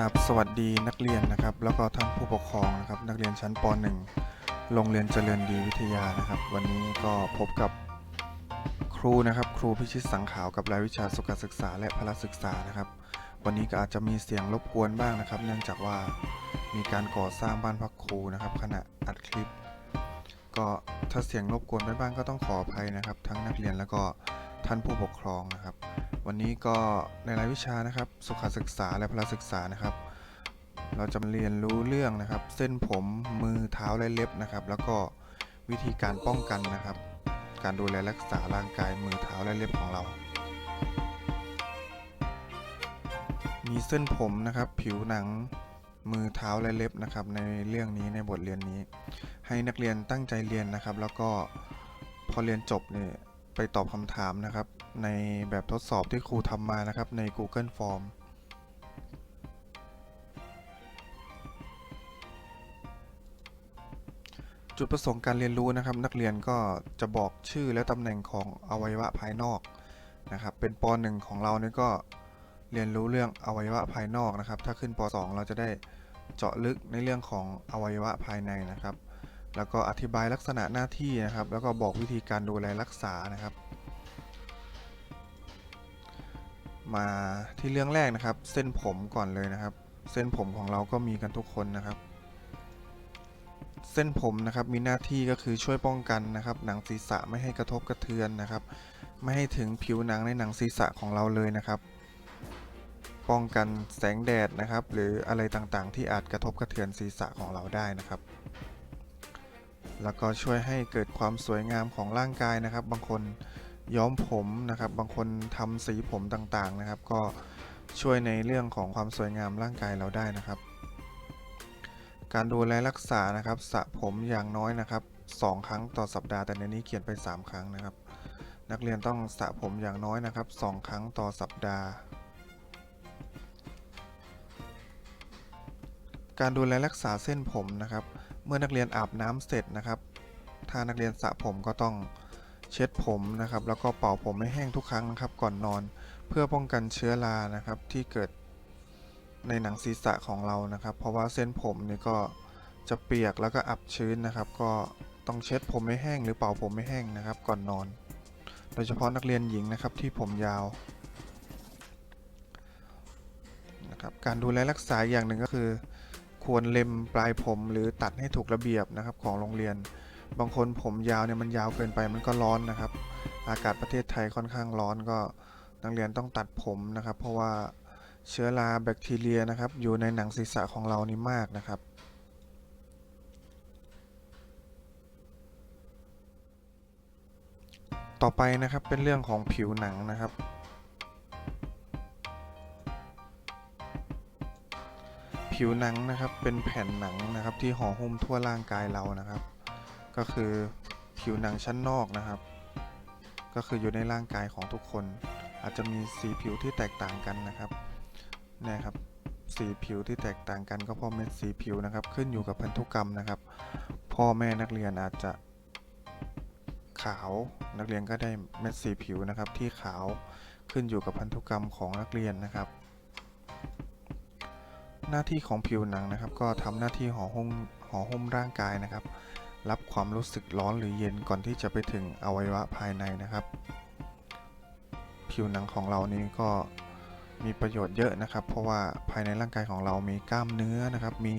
ครับสวัสดีนักเรียนนะครับ แล้วก็ท่านผู้ปกครองนะครับ นักเรียนชั้นป .1 โรงเรียนเจริญดีวิทยานะครับ วันนี้ก็พบกับครูนะครับ ครูพิชิตสังขาวกับรายวิชาสุขศึกษาและพละศึกษานะครับ วันนี้ก็อาจจะมีเสียงรบกวนบ้างนะครับ เนื่องจากว่ามีการก่อสร้างบ้านพักครูนะครับ ขณะอัดคลิป ก็ถ้าเสียงรบกวนไปบ้างก็ต้องขออภัยนะครับ ทั้งนักเรียนแล้วก็ ท่านผู้ปกครองนะครับ วันนี้ก็ในรายวิชานะครับ สุขศึกษาและพละศึกษานะครับ เราจะมาเรียนรู้เรื่องนะครับ เส้นผมมือเท้าและเล็บนะครับ แล้วก็วิธีการป้องกันนะครับ การดูแลรักษาร่างกายมือเท้าและเล็บของเรา มีเส้นผมนะครับ ผิวหนังมือเท้าและเล็บนะครับ ในเรื่องนี้ในบทเรียนนี้ ให้นักเรียนตั้งใจเรียนนะครับ แล้วก็พอเรียนจบเนี่ย ไปตอบคำถามนะครับ ในแบบทดสอบที่ครูทำมานะครับใน Google Form จุดประสงค์การเรียนรู้นะครับ นักเรียนก็จะบอกชื่อและตำแหน่งของอวัยวะภายนอกนะครับ เป็นป .1 ของเราเนี่ยก็เรียนรู้เรื่องอวัยวะภายนอกนะครับ ถ้าขึ้นป .2 เราจะได้เจาะลึกในเรื่องของอวัยวะภายในนะครับ แล้วก็อธิบายลักษณะหน้าที่นะครับ แล้วก็บอกวิธีการดูแลรักษานะครับ มาที่เรื่องแรกนะครับ เส้นผมก่อนเลยนะครับ เส้นผมของเราก็มีกันทุกคนนะครับ เส้นผมนะครับมีหน้าที่ก็คือช่วยป้องกันนะครับ หนังศีรษะไม่ให้กระทบกระเทือนนะครับ ไม่ให้ถึงผิวหนังในหนังศีรษะของเราเลยนะครับ ป้องกันแสงแดดนะครับ หรืออะไรต่างๆ ที่อาจกระทบกระเทือนศีรษะของเราได้นะครับ แล้วก็ช่วยให้เกิดความสวยงามของร่างกายนะครับ บางคนย้อมผมนะครับ บางคนทำสีผมต่างๆนะครับ ก็ช่วยในเรื่องของความสวยงามร่างกายเราได้นะครับ การดูแลรักษานะครับสระผมอย่างน้อยนะครับ 2 ครั้งต่อสัปดาห์แต่ในนี้เขียนไป 3 ครั้งนะครับ นักเรียนต้องสระผมอย่างน้อยนะครับ 2 ครั้งต่อสัปดาห์การดูแลรักษาเส้นผมนะครับ เมื่อนักเรียนอาบน้ำเสร็จนะครับ ถ้านักเรียนสระผมก็ต้องเช็ดผมนะครับ แล้วก็เป่าผมให้แห้งทุกครั้งนะครับ ก่อนนอน เพื่อป้องกันเชื้อรานะครับ ที่เกิดในหนังศีรษะของเรานะครับ เพราะว่าเส้นผมนี่ก็จะเปียกแล้วก็อับชื้นนะครับ ก็ต้องเช็ดผมให้แห้งหรือเป่าผมให้แห้งนะครับ ก่อนนอน โดยเฉพาะนักเรียนหญิงนะครับที่ผมยาวนะครับ การดูแลรักษาอย่างหนึ่งก็คือ ควรเล็มปลายผมหรือตัดให้ถูกระเบียบนะครับของโรงเรียน บางคนผมยาวเนี่ยมันยาวเกินไปมันก็ร้อนนะครับ อากาศประเทศไทยค่อนข้างร้อนก็นักเรียนต้องตัดผมนะครับ เพราะว่าเชื้อราแบคทีเรียนะครับ อยู่ในหนังศีรษะของเรานี่มากนะครับต่อไปนะครับเป็นเรื่องของผิวหนังนะครับ ผิวหนังนะครับเป็นแผ่นหนังนะครับที่ห่อหุ้มทั่วร่างกายเรานะครับ ก็คือผิวหนังชั้นนอกนะครับ ก็คืออยู่ในร่างกายของทุกคน อาจจะมีสีผิวที่แตกต่างกันนะครับเนี่ยครับสีผิวที่แตกต่างกันก็เพราะเม็ดสีผิวนะครับ ขึ้นอยู่กับพันธุกรรมนะครับ พ่อแม่นักเรียนอาจจะขาวนักเรียนก็ได้เม็ดสีผิวนะครับที่ขาวขึ้นอยู่กับพันธุกรรมของนักเรียนนะครับ หน้าที่ของผิวหนังนะครับ ก็ทำหน้าที่ห่อหุ้มห่อหุ้มร่างกายนะครับ รับความรู้สึกร้อนหรือเย็นก่อนที่จะไปถึงอวัยวะภายในนะครับ ผิวหนังของเรานี่ก็มีประโยชน์เยอะนะครับ เพราะว่าภายในร่างกายของเรามีกล้ามเนื้อนะครับ มี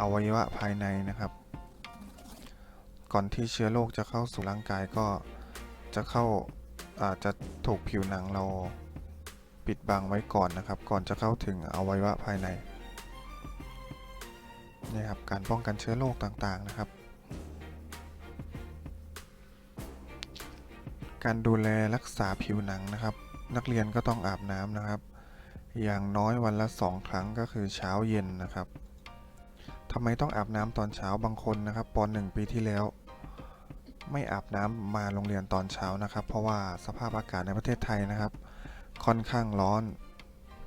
อวัยวะภายในนะครับ ก่อนที่เชื้อโรคจะเข้าสู่ร่างกายก็จะเข้าอาจจะถูกผิวหนังเรา ปิดบังไว้ก่อนนะครับ ก่อนจะเข้าถึงอวัยวะภายในนี่ครับการป้องกันเชื้อโรคต่างๆนะครับ การดูแลรักษาผิวหนังนะครับ นักเรียนก็ต้องอาบน้ำนะครับ อย่างน้อยวันละสองครั้งก็คือเช้าเย็นนะครับทำไมต้องอาบน้ำตอนเช้าบางคนนะครับป .1 ปีที่แล้ว ไม่อาบน้ำมาโรงเรียนตอนเช้านะครับ เพราะว่าสภาพอากาศในประเทศไทยนะครับ ค่อนข้างร้อน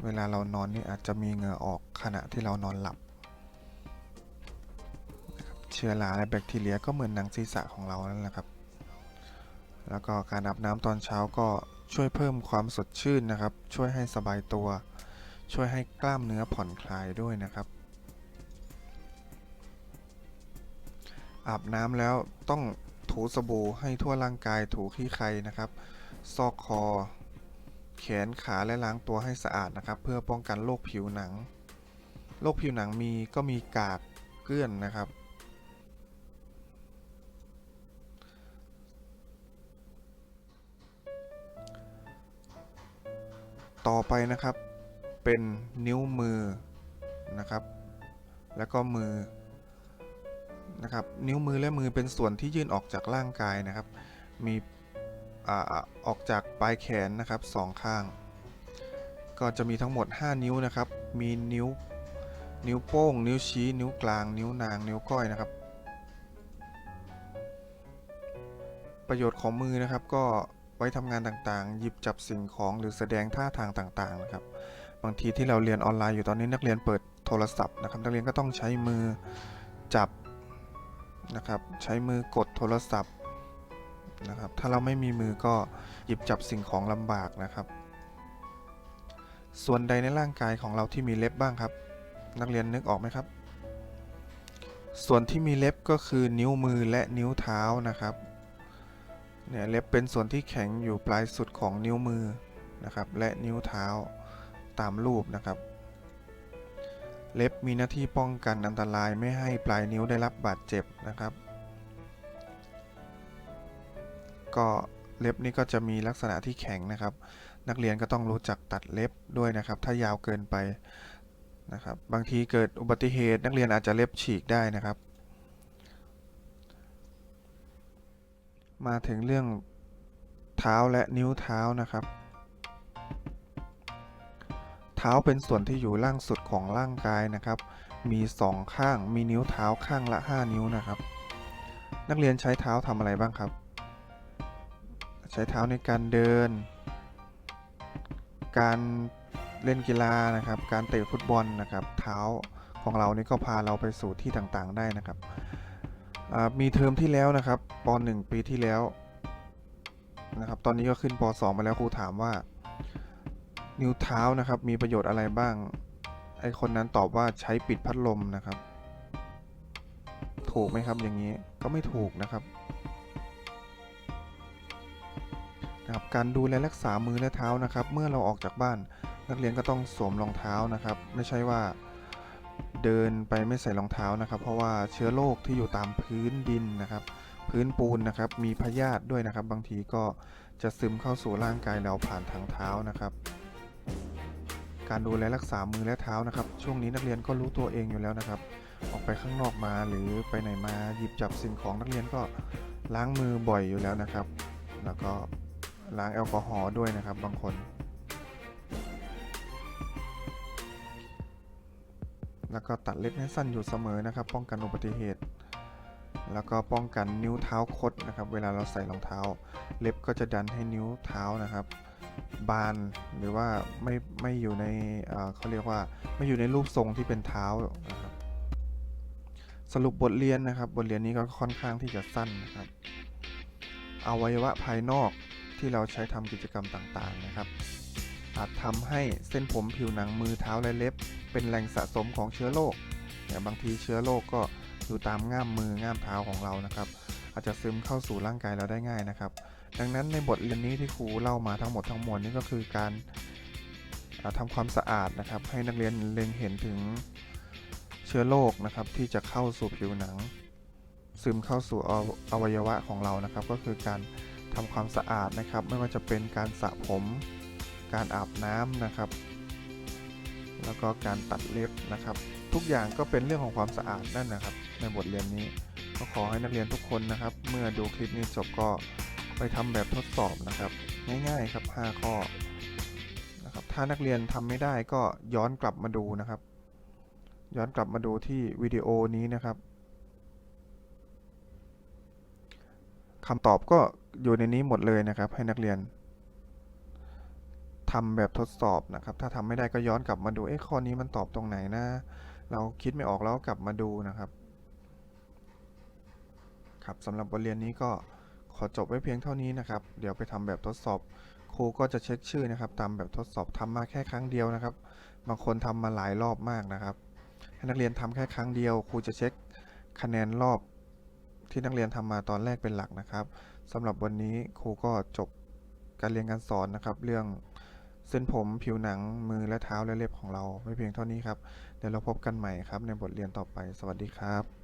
เวลาเรานอนนี่อาจจะมีเหงื่อออกขณะที่เรานอนหลับ เชื้อราและแบคทีเรียก็เหมือนหนังศีรษะของเรานั่นแหละครับ แล้วก็การอาบน้ำตอนเช้าก็ช่วยเพิ่มความสดชื่นนะครับ ช่วยให้สบายตัว ช่วยให้กล้ามเนื้อผ่อนคลายด้วยนะครับ อาบน้ำแล้วต้องถูสบู่ให้ทั่วร่างกายถูขี้ใครนะครับ ซอกคอ แขนขาและล้างตัวให้สะอาดนะครับ เพื่อป้องกันโรคผิวหนังโรคผิวหนังมีก็มีกากเกลื่อนนะครับ ต่อไปนะครับเป็นนิ้วมือนะครับ แล้วก็มือนะครับ นิ้วมือและมือเป็นส่วนที่ยื่นออกจากร่างกายนะครับ มี ออออกจากปลายแขนนะครับสองข้าง ก็จะมีทั้งหมด 5 นิ้วนะครับ มีนิ้ว นิ้วโป้ง นิ้วชี้ นิ้วกลาง นิ้วนาง นิ้วก้อยนะครับ ประโยชน์ของมือนะครับก็ไว้ทำงานต่างๆ หยิบจับสิ่งของหรือแสดงท่าทางต่างๆนะครับ บางทีที่เราเรียนออนไลน์อยู่ตอนนี้นักเรียนเปิดโทรศัพท์นะครับ นักเรียนก็ต้องใช้มือจับนะครับ ใช้มือกดโทรศัพท์ นะครับ ถ้าเราไม่มีมือก็หยิบจับสิ่งของลำบากนะครับ ส่วนใดในร่างกายของเราที่มีเล็บบ้างครับ นักเรียนนึกออกไหมครับ ส่วนที่มีเล็บก็คือนิ้วมือและนิ้วเท้านะครับเนี่ยเล็บเป็นส่วนที่แข็งอยู่ปลายสุดของนิ้วมือนะครับ และนิ้วเท้าตามรูปนะครับ เล็บมีหน้าที่ป้องกันอันตรายไม่ให้ปลายนิ้วได้รับบาดเจ็บนะครับ ก็เล็บนี่ก็จะมีลักษณะที่แข็งนะครับ นักเรียนก็ต้องรู้จักตัดเล็บด้วยนะครับ ถ้ายาวเกินไปนะครับ บางทีเกิดอุบัติเหตุนักเรียนอาจจะเล็บฉีกได้นะครับ มาถึงเรื่องเท้าและนิ้วเท้านะครับ เท้าเป็นส่วนที่อยู่ล่างสุดของร่างกายนะครับ มีสองข้างมีนิ้วเท้าข้างละ 5 นิ้วนะครับ นักเรียนใช้เท้าทำอะไรบ้างครับ ใช้เท้าในการเดิน การเล่นกีฬานะครับ การเตะฟุตบอลนะครับ เท้าของเรานี่ก็พาเราไปสู่ที่ต่างๆได้นะครับ มีเทอมที่แล้วนะครับป .1 ปีที่แล้วนะครับ ตอนนี้ก็ขึ้นป .2 มาแล้วครูถามว่า นิ้วเท้านะครับมีประโยชน์อะไรบ้าง ไอคนนั้นตอบว่าใช้ปิดพัดลมนะครับ ถูกไหมครับอย่างนี้ก็ไม่ถูกนะครับ นะครับการดูแลรักษามือและเท้านะครับ เมื่อเราออกจากบ้าน นักเรียนก็ต้องสวมรองเท้านะครับ ไม่ใช่ว่าเดินไปไม่ใส่รองเท้านะครับ เพราะว่าเชื้อโรคที่อยู่ตามพื้นดินนะครับ พื้นปูนนะครับมีพยาธิด้วยนะครับ บางทีก็จะซึมเข้าสู่ร่างกายเราผ่านทางเท้านะครับ การดูแลรักษามือและเท้านะครับ ช่วงนี้นักเรียนก็รู้ตัวเองอยู่แล้วนะครับ ออกไปข้างนอกมาหรือไปไหนมาหยิบจับสิ่งของนักเรียนก็ล้างมือบ่อยอยู่แล้วนะครับ แล้วก็ ล้างแอลกอฮอล์ด้วยนะครับบางคนแล้วก็ตัดเล็บให้สั้นอยู่เสมอนะครับ ป้องกันอุบัติเหตุ แล้วก็ป้องกันนิ้วเท้าคดนะครับ เวลาเราใส่รองเท้า เล็บก็จะดันให้นิ้วเท้านะครับ บานหรือว่าไม่ไม่อยู่ในเเขาเรียกว่าไม่อยู่ในรูปทรงที่เป็นเท้านะครับสรุปบทเรียนนะครับ บทเรียนนี้ก็ค่อนข้างที่จะสั้นนะครับอวัยวะภายนอก ที่เราใช้ทำกิจกรรมต่างๆนะครับ อาจทำให้เส้นผมผิวหนังมือเท้าและเล็บ เป็นแหล่งสะสมของเชื้อโรคเนี่ยบางทีเชื้อโรคก็อยู่ตามง่ามมือง่ามเท้าของเรานะครับ อาจจะซึมเข้าสู่ร่างกายเราได้ง่ายนะครับ ดังนั้นในบทเรียนนี้ที่ครูเล่ามาทั้งหมดทั้งมวลนี่ก็คือการาทำความสะอาดนะครับ ให้นักเรียนเล็งเห็นถึงเชื้อโรคนะครับ ที่จะเข้าสู่ผิวหนัง ซึมเข้าสู่ออวัยวะของเรานะครับ ก็คือการ ทำความสะอาดนะครับ ไม่ว่าจะเป็นการสระผม การอาบน้ำนะครับ แล้วก็การตัดเล็บนะครับ ทุกอย่างก็เป็นเรื่องของความสะอาดนั่นนะครับ ในบทเรียนนี้ก็ขอให้นักเรียนทุกคนนะครับ เมื่อดูคลิปนี้จบก็ไปทำแบบทดสอบนะครับ ง่ายๆครับ 5 ข้อนะครับถ้านักเรียนทำไม่ได้ก็ย้อนกลับมาดูนะครับ ย้อนกลับมาดูที่วิดีโอนี้นะครับคำตอบก็ อยู่ในนี้หมดเลยนะครับ ให้นักเรียนทำแบบทดสอบนะครับ ถ้าทำไม่ได้ก็ย้อนกลับมาดูเอ๊ะข้อนี้มันตอบตรงไหนนะเราคิดไม่ออกแล้วกลับมาดูนะครับครับสำหรับบทเรียนนี้ก็ขอจบไว้เพียงเท่านี้นะครับ เดี๋ยวไปทำแบบทดสอบครูก็จะเช็คชื่อนะครับ ตามแบบทดสอบทำมาแค่ครั้งเดียวนะครับ บางคนทำมาหลายรอบมากนะครับ ให้นักเรียนทำแค่ครั้งเดียว ครูจะเช็คคะแนนรอบที่นักเรียนทำมาตอนแรกเป็นหลักนะครับ สำหรับวันนี้ครูก็จบการเรียนการสอนนะครับ เรื่องเส้นผมผิวหนังมือและเท้าและเล็บของเรา ไม่เพียงเท่านี้ครับ เดี๋ยวเราพบกันใหม่ครับในบทเรียนต่อไป สวัสดีครับ